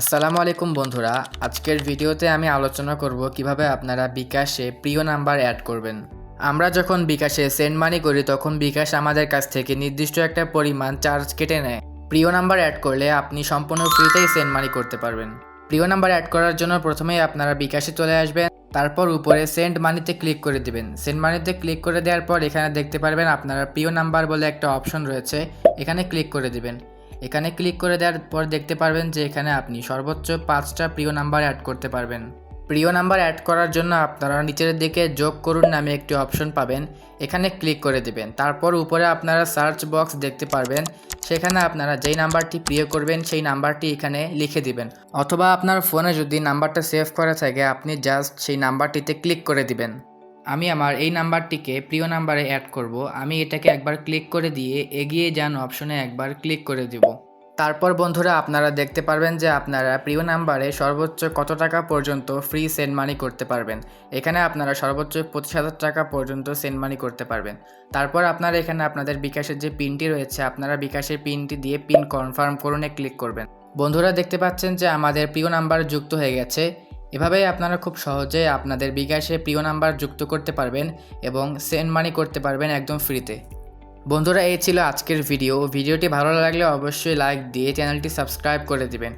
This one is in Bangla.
আসসালামু আলাইকুম বন্ধুরা, আজকের ভিডিওতে আমি আলোচনা করব কীভাবে আপনারা বিকাশে প্রিয় নাম্বার অ্যাড করবেন। আমরা যখন বিকাশে সেন্ড মানি করি, তখন বিকাশ আমাদের কাছ থেকে নির্দিষ্ট একটা পরিমাণ চার্জ কেটে নেয়। প্রিয় নাম্বার অ্যাড করলে আপনি সম্পূর্ণ ফ্রিতেই সেন্ড মানি করতে পারবেন। প্রিয় নাম্বার অ্যাড করার জন্য প্রথমেই আপনারা বিকাশে চলে আসবেন, তারপর উপরে সেন্ড মানিতে ক্লিক করে দিবেন। সেন্ড মানিতে ক্লিক করে দেওয়ার পর এখানে দেখতে পারবেন আপনারা প্রিয় নাম্বার বলে একটা অপশন রয়েছে, এখানে ক্লিক করে দিবেন। এখানে ক্লিক করে দেওয়ার পর দেখতে পারবেন যে এখানে আপনি সর্বোচ্চ পাঁচটা প্রিয় নাম্বার অ্যাড করতে পারবেন। প্রিয় নাম্বার অ্যাড করার জন্য আপনারা নিচের দিকে যোগ করুন নামে একটি অপশন পাবেন। এখানে ক্লিক করে দেবেন। তারপর উপরে আপনারা সার্চ বক্স দেখতে পারবেন। সেখানে আপনারা যেই নাম্বারটি প্রিয় করবেন, সেই নাম্বারটি এখানে লিখে দিবেন। অথবা আপনার ফোনে যদি নাম্বারটা সেভ করা থাকে, আপনি জাস্ট সেই নাম্বারটিতে ক্লিক করে দিবেন। আমি আমার এই নাম্বারটিকে প্রিয় নাম্বারে অ্যাড করব। আমি এটাকে একবার ক্লিক করে দিয়ে এগিয়ে যান অপশনে একবার ক্লিক করে দিব। তারপর বন্ধুরা, আপনারা দেখতে পারবেন যে আপনারা প্রিয় নাম্বারে সর্বোচ্চ কত টাকা পর্যন্ত ফ্রি সেন্ড মানি করতে পারবেন। এখানে আপনারা সর্বোচ্চ পঁচিশ হাজার টাকা পর্যন্ত সেন্ড মানি করতে পারবেন। তারপর আপনারা এখানে আপনাদের বিকাশের যে পিনটি রয়েছে, আপনারা বিকাশের পিনটি দিয়ে পিন কনফার্ম করুনে ক্লিক করবেন। বন্ধুরা, দেখতে পাচ্ছেন যে আমাদের প্রিয় নাম্বার যুক্ত হয়ে গেছে। এভাবেই আপনারা খুব সহজে আপনাদের বিকাশে প্রিয় নাম্বার যুক্ত করতে পারবেন এবং সেন্ড মানি করতে পারবেন একদম ফ্রিতে। বন্ধুরা, এই ছিল আজকের ভিডিও। ভিডিওটি ভালো লাগলে অবশ্যই লাইক দিয়ে চ্যানেলটি সাবস্ক্রাইব করে দিবেন।